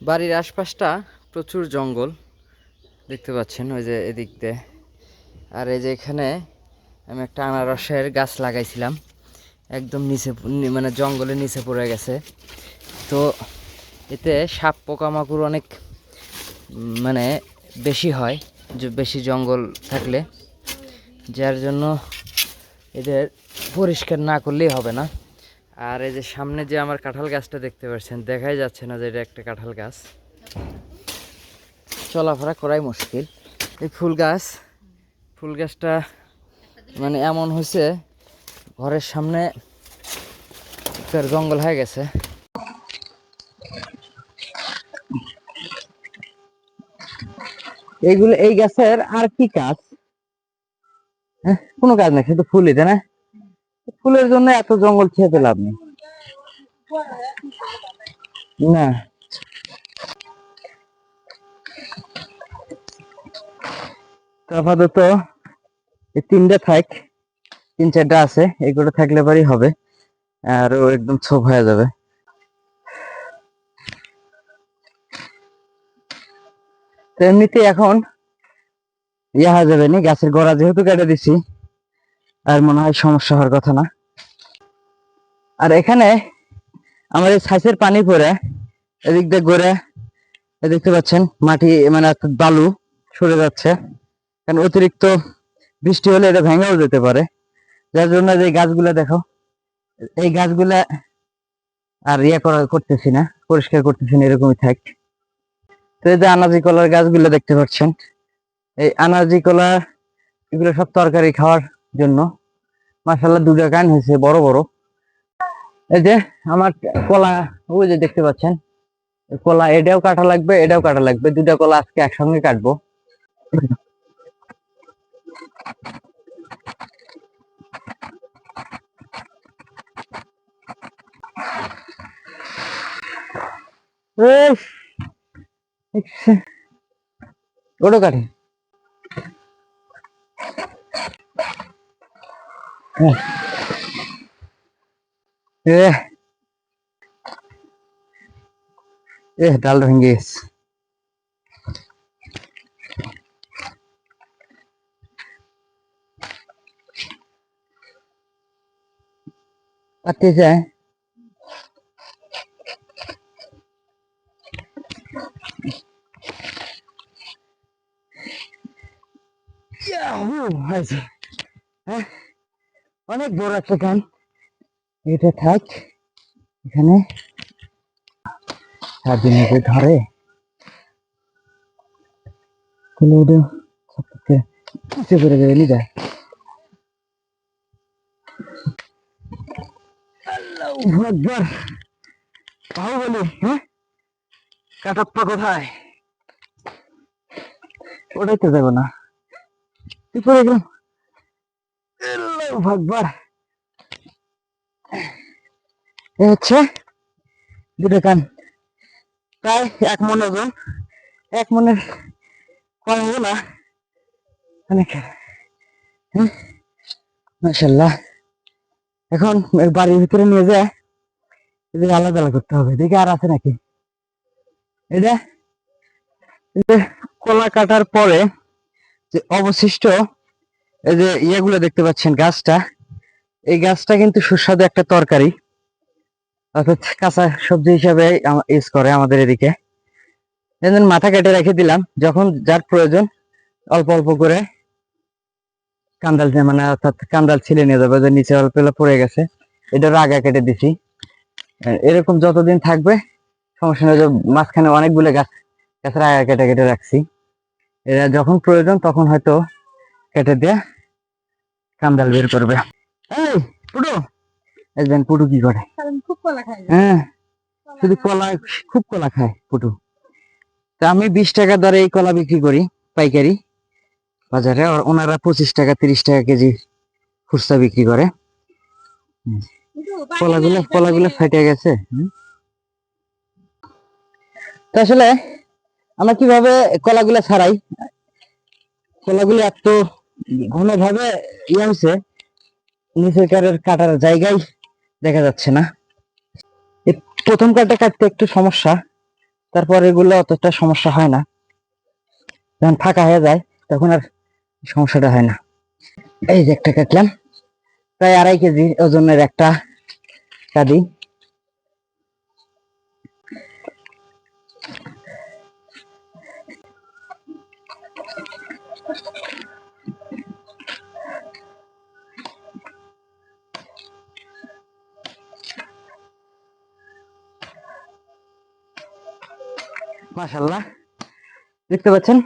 বাড়ির আশপাশটা প্রচুর জঙ্গল, দেখতে পাচ্ছেন ওই যে এদিক দিয়ে। আর এই যে এখানে আমি একটা আনারসের গাছ লাগাইছিলাম, একদম নিচে মানে জঙ্গলের নিচে পড়ে গেছে। তো এতে সাপ পোকামাকড় অনেক মানে বেশি হয় বেশি জঙ্গল থাকলে। যার জন্য এদের পরিষ্কার না করলেই হবে না। আর এই যে সামনে যে আমার কাঁঠাল গাছটা দেখতে পাচ্ছেন, দেখাই যাচ্ছে না যে এটা একটা কাঁঠাল গাছ। চলাফেরা করাই মুশকিল। এই ফুল গাছ, ফুল গাছটা মানে এমন হয়েছে, ঘরের সামনে জঙ্গল হয়ে গেছে। এইগুলো, এই গাছের আর কি কাজ? হ্যাঁ, কোনো কাজ নাই শুধু ফুলই তাই না? ফুলের জন্য এত জঙ্গল ছেপে লাভ নেই। না। আপাতত এই তিনটা থাক তিন চারটা আছে এগুলো থাকলে পারি হবে আর ও একদম ছোপ হয়ে যাবে। এমনিতে এখন ইয়া হয়ে যাবে নি, গাছের গোড়া যেহেতু কেটে দিছি, আর মনে হয় সমস্যা হওয়ার কথা না। আর এখানে আমাদের ছাইসের পানি পড়ে, এদিক দিয়ে গড়ে দেখতে পাচ্ছেন মাটি মানে বালু সরে যাচ্ছে। কারণ অতিরিক্ত বৃষ্টি হলে এটা ভেঙেও যেতে পারে। যার জন্য যে গাছগুলা দেখো, এই গাছগুলা আর ইয়ে করা করতেছি না, পরিষ্কার করতেছি না, এরকমই থাক। তো এই যে আনাজি কলার গাছগুলো দেখতে পাচ্ছেন এই আনাজি কলা, এগুলো সব তরকারি খাওয়ার জন্য। মাসাল্লাহ দুটা কান হয়েছে, বড় বড়। এই যে আমার কলা, ওই যে দেখতে পাচ্ছেন, কলা এটাও কাটা লাগবে, এটাও কাটা লাগবে, দুটা কলা আজকে একসঙ্গে কাটবো। ওটা কাটে। এ এ ডাল ভেঙে গেছে পাতে যায় ইয়াহু, হয়েছে। হ্যাঁ, অনেক বড় একটা গান। এটা থাক, এখানে। সারাদিনে ধরে। তাহলে ওটা সবথেকে নিচে করে দেবে বাহুবলি হ্যাঁ? কাটাপ্পা কোথায়? ওটাই তো দেবো না। কি করে গেলাম এ হচ্ছে দুটো কান। প্রায় এক মন ওজন এক মনের কম হবে না অনেক মাসাল্লাহ এখন বাড়ির ভিতরে নিয়ে যায়, এদের আলাদা আলাদা করতে হবে। দেখি আর আছে নাকি? এটা কলা কাটার পরে যে অবশিষ্ট এই যে ইয়েগুলো দেখতে পাচ্ছেন গাছটা, এই গাছটা কিন্তু সুস্বাদু একটা তরকারি। অর্থাৎ কাঁচা সবজি হিসাবে ইউজ করে আমাদের এদিকে। মাথা কেটে রেখে দিলাম, যখন যার প্রয়োজন অল্প অল্প করে কান্দাল মানে অর্থাৎ কান্দাল ছিলে নিয়ে যাবে, যে নিচে অল্প পড়ে গেছে এটার আগা কেটে দিছি। এরকম যতদিন থাকবে, সমস্যা নেই মাঝখানে অনেকগুলো গাছ, গাছের আগা কেটে কেটে রাখছি। এরা যখন প্রয়োজন, তখন হয়তো কেটে দিয়ে কান্দাল বের করবে। এই পুটু একজন পুটু কি করে? খুব কলা খাই হ্যাঁ শুধু কলা খুব কলা খায় পুটু তা আমি বিশ টাকা দরে এই কলা বিক্রি করি পাইকারি বাজারে আর ওনারা পঁচিশ টাকা তিরিশ টাকা কেজি খুচরা বিক্রি করে। কলাগুলো কলাগুলো ফেটে গেছে। তো আসলে আমরা কীভাবে কলাগুলো ছাড়াই? কলাগুলো এত ঘন ভাবে ইয়ে হয়েছে নিচের কারের কাটার জায়গায় দেখা যাচ্ছে না। প্রথম কাটটা কাটতে একটু সমস্যা, তারপর এগুলো অতটা সমস্যা হয় না। যখন ফাঁকা হয়ে যায়, তখন আর সমস্যাটা হয় না। এই যে একটা কাটলাম, প্রায় আড়াই কেজি ওজনের একটা কাদি মাশাল্লাহ দেখতে পাচ্ছেন?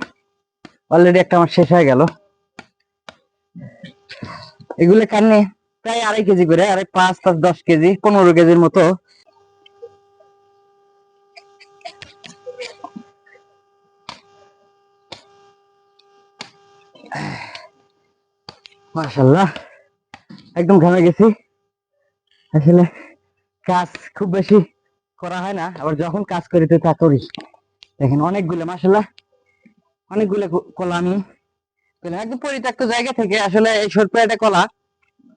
অলরেডি একটা আমার শেষ হয়ে গেল। এগুলো কানে প্রায় আড়াই কেজি করে, আড়াই পাঁচ পাঁচ, দশ কেজি, পনেরো কেজির মতো। মাশাল্লাহ একদম ঘামে গেছি। আসলে কাজ খুব বেশি করা হয় না, আবার যখন কাজ করি তো তা করি। দেখেন অনেকগুলো মাসাল্লাহ অনেকগুলো কলা আমি। একদম পরিত্যক্ত জায়গা থেকে আসলে এই সরপুর একটা কলা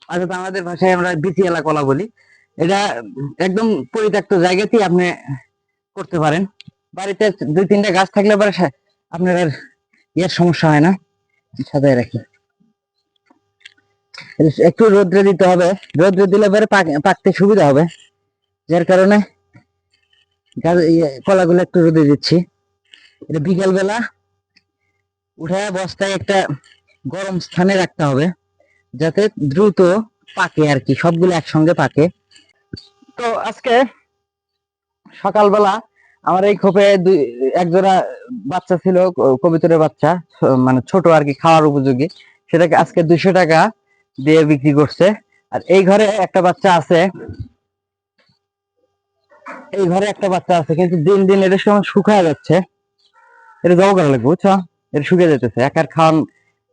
অর্থাৎ আমাদের ভাষায় আমরা বিচিয়ালা কলা বলি। এটা একদম পরিত্যক্ত জায়গাতেই আপনি করতে পারেন। বাড়িতে দুই তিনটা গাছ থাকলে পরে আপনার আর ইয়ের সমস্যা হয় না। সাজায় রাখি। একটু রোদ্রে দিতে হবে। রোদ্রে দিলে পরে পাক- পাকতে সুবিধা হবে। যার কারণে কলাগুলো একটু রোদে দিচ্ছি। এটা বিকেল বেলা উঠে বস্তায় একটা গরম স্থানে রাখতে হবে, যাতে দ্রুত পাকে আর কি, সবগুলো একসঙ্গে পাকে। তো আজকে সকালবেলা আমার এই খোপে দুই, একজোড়া বাচ্চা ছিল, কবিতরের বাচ্চা মানে ছোট আর কি, খাওয়ার উপযোগী। সেটাকে আজকে দুইশো টাকা দিয়ে বিক্রি করছে। আর এই ঘরে একটা বাচ্চা আছে এই ঘরে একটা বাচ্চা আছে, কিন্তু দিন দিন এদের সময় শুকায় যাচ্ছে। এটা জব করা লাগবে, বুঝছ? এটা শুকিয়ে যেতেছে একার খাওয়ান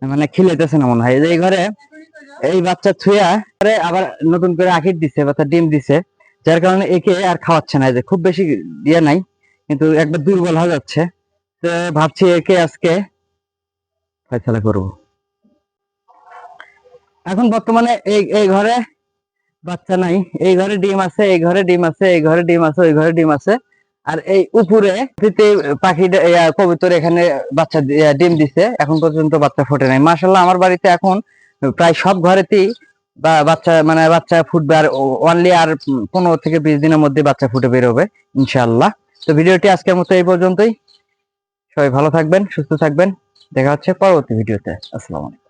মানে খিলেতেছে না মনে হয়। এই ঘরে এই বাচ্চা ছুঁয়া আবার নতুন করে আখির দিছে, বাচ্চা ডিম দিছে, যার কারণে একে আর খাওয়াচ্ছে না। যে খুব বেশি ইয়ে নাই, কিন্তু একবার দুর্বল হয়ে যাচ্ছে। তো ভাবছি একে আজকে ফয়সালা করব। এখন বর্তমানে এই এই ঘরে বাচ্চা নাই, এই ঘরে ডিম আছে, এই ঘরে ডিম আছে, এই ঘরে ডিম আছে, ওই ঘরে ডিম আছে। আর এই উপরে পাখি কবুতর এখানে বাচ্চা ডিম দিছে, এখন পর্যন্ত বাচ্চা ফোটে নাই। মাশাল্লাহ আমার বাড়িতে এখন প্রায় সব ঘরেতেই বা বাচ্চা মানে বাচ্চা ফুটবে, আর অনলি আর পনেরো থেকে বিশ দিনের মধ্যে বাচ্চা ফুটে বেরোবে, ইনশাআল্লাহ। তো ভিডিওটি আজকের মতো এই পর্যন্তই। সবাই ভালো থাকবেন, সুস্থ থাকবেন। দেখা হচ্ছে পরবর্তী ভিডিওতে। আসসালামু আলাইকুম।